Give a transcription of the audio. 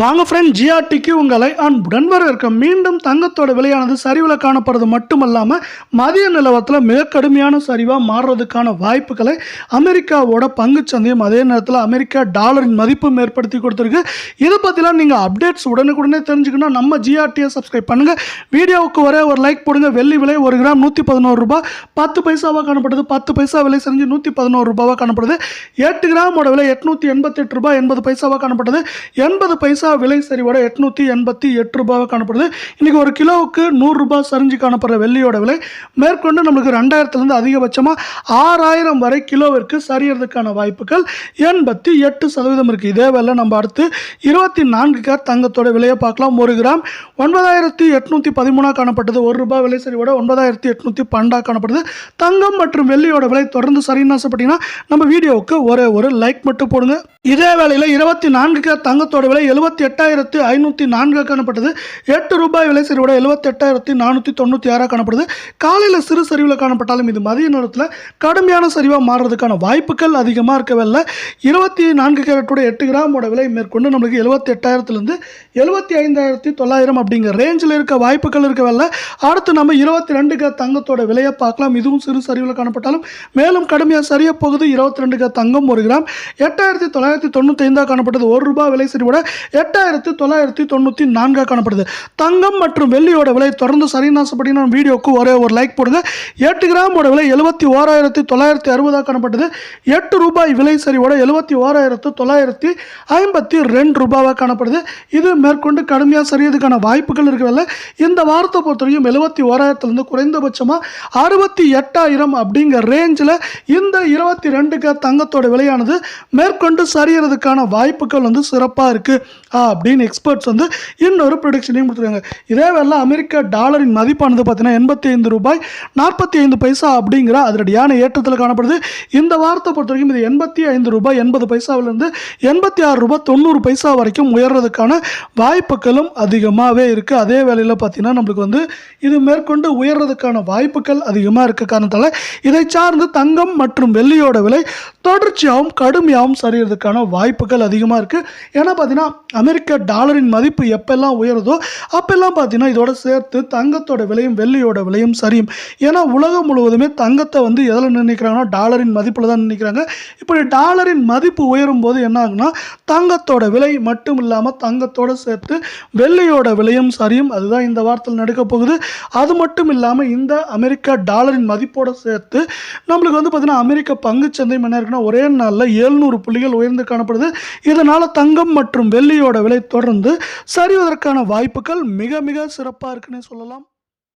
வாங்க ஃப்ரெண்ட் ஜிஆர்டிக்கு உங்களை அன்புடன் வரவேற்க. மீண்டும் தங்கத்தோட விலையானது சரிவில் காணப்படுறது மட்டுமல்லாமல் மதிய நிலவரத்தில் மிக கடுமையான சரிவாக மாறுறதுக்கான வாய்ப்புகளை அமெரிக்காவோட பங்குச்சந்தையும் அதே நேரத்தில் அமெரிக்கா டாலரின் மதிப்பும் ஏற்படுத்தி கொடுத்துருக்கு. இதை பற்றிலாம் நீங்கள் அப்டேட்ஸ் உடனுக்குடனே தெரிஞ்சுக்கணும் நம்ம ஜிஆர்டியை சப்ஸ்கிரைப் பண்ணுங்கள் வீடியோவுக்கு ஒரே ஒரு லைக் போடுங்க. வெள்ளி விலை ஒரு கிராம் நூற்றி பதினோரு ரூபாய் பத்து பைசாவாக காணப்படுது. பத்து பைசா விலை செஞ்சு நூற்றி பதினோரு ரூபாவாக காணப்படுது. எட்டு கிராமோட விலை எட்நூற்றி எண்பத்தெட்டு ரூபாய் எண்பது பைசாவாக காணப்படுது. எண்பது பைசா விலை சரிவோட எட்நூற்றி எண்பத்தி எட்டு ரூபாவாக காணப்படுது. இன்றைக்கி ஒரு கிலோவுக்கு நூறுரூபா சரிஞ்சு காணப்படுற வெள்ளியோட விலை. மேற்கொண்டு நம்மளுக்கு ரெண்டாயிரத்துலேருந்து அதிகபட்சமாக ஆறாயிரம் வரை கிலோவிற்கு சரியறதுக்கான வாய்ப்புகள் எண்பத்தி எட்டு சதவீதம் இருக்குது இதே வேலை நம்ம அடுத்து இருபத்தி நான்கு கேர் தங்கத்தோட விலையை பார்க்கலாம். ஒரு கிராம் ஒன்பதாயிரத்தி எட்நூற்றி பதிமூணாக காணப்பட்டது. ஒரு ரூபாய் விலை சரிவோட ஒன்பதாயிரத்தி எட்நூற்றி பன்னெண்டாக காணப்படுது. தங்கம் மற்றும் வெள்ளியோட விலை தொடர்ந்து சரின்னு ஆசைப்பட்டீங்கன்னா நம்ம வீடியோவுக்கு ஒரே ஒரு லைக் மட்டும் போடுங்க. இதே வேளையில் இருபத்தி நான்கு கேர் தங்கத்தோட விலை எழுபது எழுபத்தி எட்டாயிரத்து ஐநூற்றி நான்கு காணப்பட்டது. எட்டு ரூபாய் விலை சரிவோட எழுபத்தி எட்டாயிரத்தி நானூற்றி தொண்ணூற்றி ஆறாக காணப்படுது. காலையில் சிறு சரிவில் காணப்பட்டாலும் இது மதிய நேரத்தில் கடுமையான சரிவாக மாறுறதுக்கான வாய்ப்புகள் அதிகமாக இருக்கவில்லை இருபத்தி நான்கு கேரட்டோட எட்டு கிராமோட விலை மேற்கொண்டு நம்மளுக்கு எழுபத்தி எட்டாயிரத்துலேருந்து எழுபத்தி ஐந்தாயிரத்தி தொள்ளாயிரம் அப்படிங்கிற ரேஞ்சில் இருக்க வாய்ப்புகள் இருக்கவில்லை அடுத்து நம்ம இருபத்தி ரெண்டு கே தங்கத்தோட விலையை பார்க்கலாம். இதுவும் சிறு சரிவில் காணப்பட்டாலும் மேலும் கடுமையாக சரிய போகுது. இருபத்தி ரெண்டு கே தங்கம் ஒரு கிராம். எட்டாயிரத்தி தொள்ளாயிரத்தி தொண்ணூற்றி ஐந்தாக காணப்பட்டது. ஒரு ரூபாய் விலை சரிவோட எட்டாயிரத்து தொள்ளாயிரத்தி தொண்ணூற்றி நான்காக காணப்படுது. தங்கம் மற்றும் வெள்ளியோட விலை தொடர்ந்து சரிநாசப்படி ஆசைப்பட்டீங்கன்னா நம்ம வீடியோக்கு ஒரே ஒரு லைக் போடுங்க. எட்டு கிராமோட விலை எழுபத்தி ஓராயிரத்தி தொள்ளாயிரத்தி அறுபதாக காணப்பட்டது எட்டு ரூபாய் விலை சரிவோட எழுபத்தி ஓராயிரத்து தொள்ளாயிரத்தி ஐம்பத்தி ரெண்டு ரூபாவாக காணப்படுது. இது மேற்கொண்டு கடுமையாக சரியதுக்கான வாய்ப்புகள் இருக்கவில்லை. இந்த வாரத்தை பொறுத்தவரைக்கும் எழுபத்தி ஓராயிரத்துலேருந்து குறைந்தபட்சமாக அறுபத்தி எட்டாயிரம் அப்படிங்கிற ரேஞ்சில் இந்த இருபத்தி ரெண்டுக்கு தங்கத்தோட விலையானது மேற்கொண்டு சரியறதுக்கான வாய்ப்புகள் வந்து சிறப்பாக இருக்குது அப்படின்னு எக்ஸ்பர்ட்ஸ் வந்து இன்னொரு ப்ரொடிக்ஷனையும் கொடுத்துருக்காங்க. இதே வேலை அமெரிக்க டாலரின் மதிப்பானது பார்த்தீங்கன்னா எண்பத்தி ஐந்து ரூபாய் நாற்பத்தி ஐந்து பைசா அப்படிங்கிற அதிரடியான ஏற்றத்தில் காணப்படுது. இந்த வாரத்தை பொறுத்த வரைக்கும் இது எண்பத்தி ஐந்து ரூபாய் எண்பது பைசாவிலிருந்து எண்பத்தி ஆறு ரூபாய் தொண்ணூறு பைசா வரைக்கும் உயர்றதுக்கான வாய்ப்புகளும் அதிகமாகவே இருக்குது அதே வேலையில் பார்த்தீங்கன்னா நம்மளுக்கு வந்து இது மேற்கொண்டு உயர்றதுக்கான வாய்ப்புகள் அதிகமாக இருக்க காரணத்தால் இதை சார்ந்து தங்கம் மற்றும் வெள்ளியோட விலை தொடர்ச்சியாகவும் கடுமையாகவும் சரியறதுக்கான வாய்ப்புகள் அதிகமாக இருக்குது ஏன்னா பார்த்தீங்கன்னா அமெரிக்க டாலரின் மதிப்பு எப்பெல்லாம் உயருதோ அப்பெல்லாம் பார்த்தீங்கன்னா இதோட சேர்த்து தங்கத்தோட விலையும் வெள்ளியோட விலையும் சரியும். ஏன்னா உலகம் முழுவதுமே தங்கத்தை வந்து எதில் நிர்ணயிக்கிறாங்கன்னா டாலரின் மதிப்பில் தான் நினைக்கிறாங்க இப்படி டாலரின் மதிப்பு உயரும் போது என்ன ஆகுனா தங்கத்தோட விலை மட்டும் இல்லாமல் தங்கத்தோட சேர்த்து வெள்ளியோட விலையும் சரியும். அதுதான் இந்த வாரத்தில் நடக்க போகுது. அது மட்டும் இல்லாமல் இந்த அமெரிக்கா டாலரின் மதிப்போடு சேர்த்து நம்மளுக்கு வந்து பார்த்தீங்கன்னா அமெரிக்க பங்குச்சந்தை என்ன இருக்குன்னா ஒரே நாளில் எழுநூறு புள்ளிகள் உயர்ந்து காணப்படுது. இதனால் தங்கம் மற்றும் வெள்ளியோட விலை தொடர்ந்து சரிவதற்கான வாய்ப்புகள் மிக மிக சிறப்பாக இருக்குன்னே சொல்லலாம்.